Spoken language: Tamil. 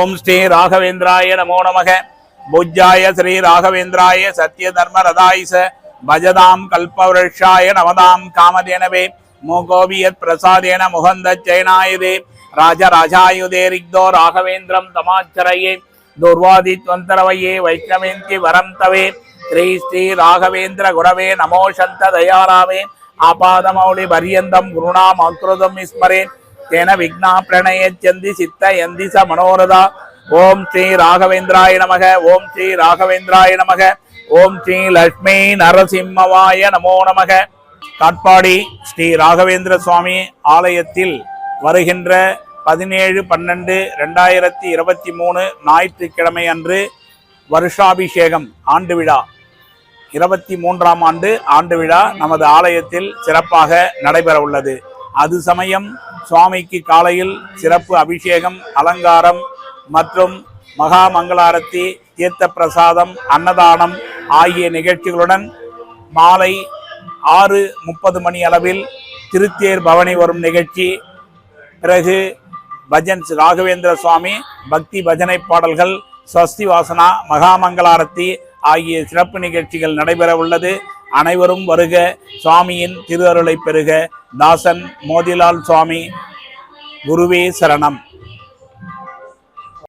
ஓம் ஸ்ரீ ராகவேந்திராய நமோ நமக. பூஜ்யாய ஸ்ரீ ராகவேந்திராய சத்ய தர்ம ரதாயிச பஜதாம் கல்பவருஷாய நவதாம் காமதேனவே. மூகோபியத் பிரசாதேன முகந்த சைனாயுதே. ராஜராஜாயுதே ரிக்தோ ராகவேந்திரம் தமாச்சரையே. துர்வாதித்வந்தரவையே வைஷ்ணவேந்தி வரம் தவே ஸ்ரீ ஸ்ரீ ராகவேந்திர குரவே நமோ சந்த தயாராவே ஆபாதமௌளி பரியந்தம் குருணாம் அக்ருதம் விஸ்மரேன் தேன விக்னா பிரணயச்சந்தி சித்த எந்தி ச மனோரதா. ஓம் ஸ்ரீ ராகவேந்திராய நமக. ஓம் ஸ்ரீ ராகவேந்திராய நமக. ஓம் ஸ்ரீ லட்சுமி நரசிம்மவாய நமோ நமக. காட்பாடி ஸ்ரீ ராகவேந்திர சுவாமி ஆலயத்தில் வருகின்ற பதினேழு பன்னெண்டு ரெண்டாயிரத்தி இருபத்தி மூணு ஞாயிற்றுக்கிழமை அன்று வருஷாபிஷேகம் ஆண்டு விழா. இருபத்தி மூன்றாம் ஆண்டு ஆண்டு விழா நமது ஆலயத்தில் சிறப்பாக நடைபெற உள்ளது அது சமயம் சுவாமிக்கு காலையில் சிறப்பு அபிஷேகம் அலங்காரம் மற்றும் மகா மங்களாரத்தி தீர்த்த பிரசாதம் அன்னதானம் ஆகிய நிகழ்ச்சிகளுடன் மாலை ஆறு முப்பது மணி அளவில் திருத்தேர் பவனி வரும் நிகழ்ச்சி. பிறகு பஜன்ஸ் ராகவேந்திர சுவாமி பக்தி பஜனை பாடல்கள் ஸ்வஸ்தி வாசனா மகாமங்களாரத்தி ஆகிய சிறப்பு நிகழ்ச்சிகள் நடைபெற உள்ளது அனைவரும் வருக. சுவாமியின் திருவருளை பெறுக. தாசன் மோதிலால் சுவாமி குருவே சரணம்.